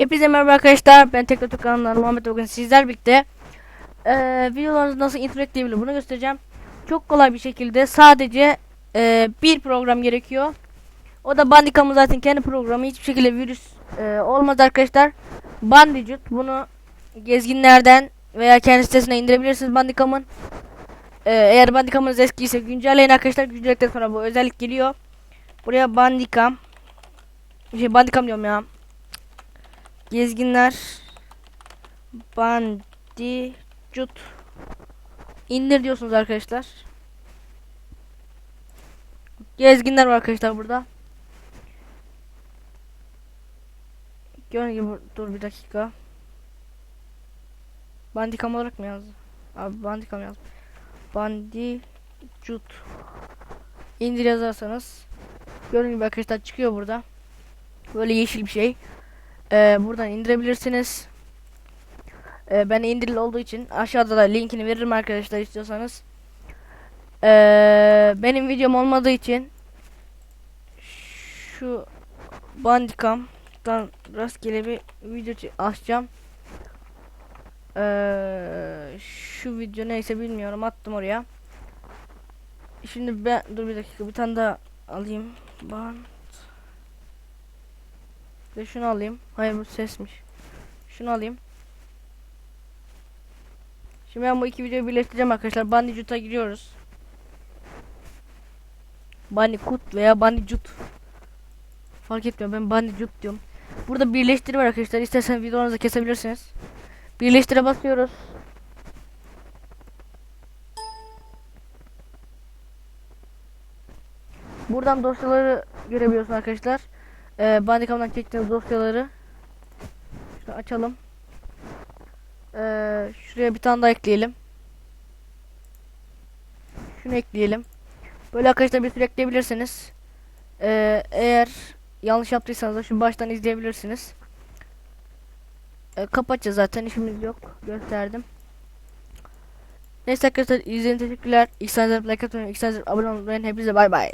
Hepinize merhaba arkadaşlar. Ben Tekno Türk kanalından Muhammed Ogun sizler birlikte eee videolarınızı nasıl intro ekleyebilir bunu göstereceğim. Çok kolay bir şekilde sadece eee, bir program gerekiyor. O da Bandicam'ın zaten kendi programı. Hiçbir şekilde virüs eee, olmaz arkadaşlar. Bandicoot bunu gezginlerden veya kendi sitesine indirebilirsiniz Bandicam'ın. Eee, eğer Bandicam'ınız eskiyse güncelleyin arkadaşlar. Güncelledikten sonra bu özellik geliyor. Buraya Bandicam şey Bandicam diyorum ya. Gezginler Bandicut indir diyorsunuz arkadaşlar. Gezginler var arkadaşlar burada. Gördüğünüz gibi dur bir dakika. Bandicam olarak mı yazdı? Abi Bandicam yaz. Bandicut indir yazarsanız gördüğünüz gibi arkadaşlar çıkıyor burada. Böyle yeşil bir şey. Ee, buradan indirebilirsiniz. Ee, ben indirili olduğu için aşağıda da linkini veririm arkadaşlar istiyorsanız. Ee, benim videom olmadığı için şu Bandicam'dan rastgele bir video açacağım. Ee, şu video neyse bilmiyorum attım oraya. Şimdi ben dur bir dakika bir tane daha alayım. Band ve şunu alayım. Hayır bu sesmiş. Şunu alayım. Şimdi ben bu iki videoyu birleştireceğim arkadaşlar. Bandicoot'a giriyoruz. Bandicoot veya Bandicoot. Fark etmiyor ben Bandicoot diyorum. Burada birleştir var arkadaşlar. İsterseniz videolarınızı kesebilirsiniz. Birleştire basıyoruz. Buradan dosyaları görebiliyorsunuz arkadaşlar. Ee, Bandicam'dan çektiğimiz dosyaları şunu açalım. Ee, şuraya bir tane daha ekleyelim. Şunu ekleyelim. Böyle arkadaşlar bir sürü ekleyebilirsiniz. Ee, eğer yanlış yaptıysanız da şu baştan izleyebilirsiniz. Ee, kapatacağız zaten işimiz yok. Gösterdim. Neyse arkadaşlar izlediğiniz teşekkürler. İlk like atmayı, ilk abone olmayı. Hepinize bay bay.